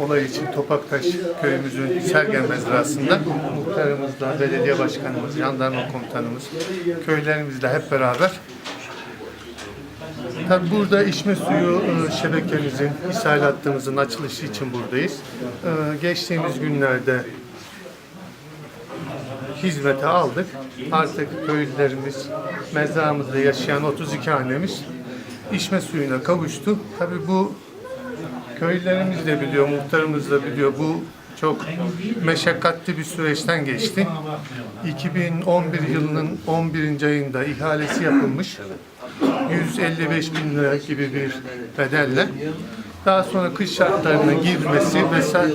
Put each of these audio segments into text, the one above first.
olay için Topaktaş köyümüzün Sergen Mezrası'nda muhtarımızla, belediye başkanımız, jandarma komutanımız, köylerimizle hep beraber Tabii burada içme suyu e, şebekemizin, ishal hattımızın açılışı için buradayız. E, Geçtiğimiz günlerde hizmete aldık. Artık köylülerimiz, mezramızda yaşayan 32 hanemiz içme suyuna kavuştu. Tabii bu köylülerimiz de biliyor, muhtarımız da biliyor. Bu çok meşakkatli bir süreçten geçti. 2011 yılının 11. ayında ihalesi yapılmış. 155 bin lira gibi bir bedelle. Daha sonra kış şartlarına girmesi vesaire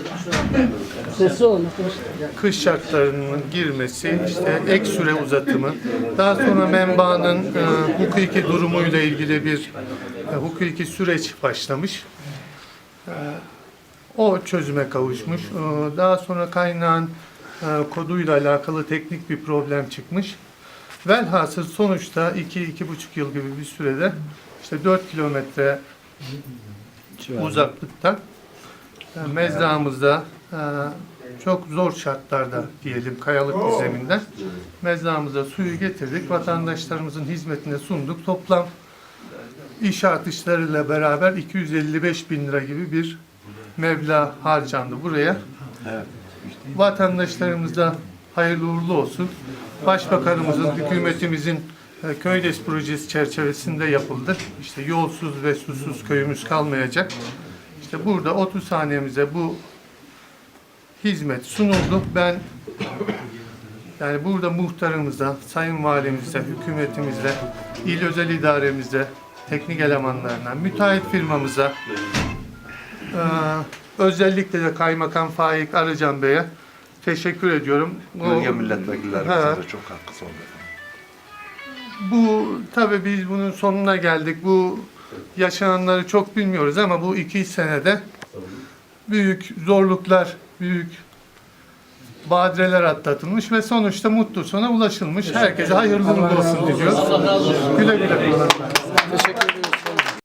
kış şartlarının girmesi, işte ek süre uzatımı, daha sonra menbaanın e, hukuki durumuyla ilgili bir e, hukuki süreç başlamış. E, o çözüme kavuşmuş. E, daha sonra kaynağın e, koduyla alakalı teknik bir problem çıkmış. Velhasıl sonuçta 2-2,5 yıl gibi bir sürede işte 4 kilometre uzaklıkta e, mezrağımızda e, çok zor şartlarda diyelim kayalık bir zeminden mezrağımıza suyu getirdik. Vatandaşlarımızın hizmetine sunduk. Toplam iş artışlarıyla beraber 255 bin lira gibi bir meblağ harcandı buraya. Vatandaşlarımıza hayırlı uğurlu olsun. Başbakanımızın, hükümetimizin e, Köydes projesi çerçevesinde yapıldı. İşte yolsuz ve susuz köyümüz kalmayacak. İşte burada 30 hanemize bu hizmet sunuldu. Ben yani burada muhtarımıza, sayın valimize, hükümetimize, il özel idaremize, teknik elemanlarına, müteahhit firmamıza, eee, özellikle de Kaymakam Faik Arıcan Bey'e teşekkür ediyorum. Bölge milletvekillerimize de çok hakkı sonunda. Bu tabii biz bunun sonuna geldik. Bu yaşananları çok bilmiyoruz ama bu iki senede büyük zorluklar, büyük badireler atlatılmış ve sonuçta mutlu sona ulaşılmış. Herkese hayırlı uğurlu olsun diliyoruz. Güle güle kullanın. Teşekkür ederim.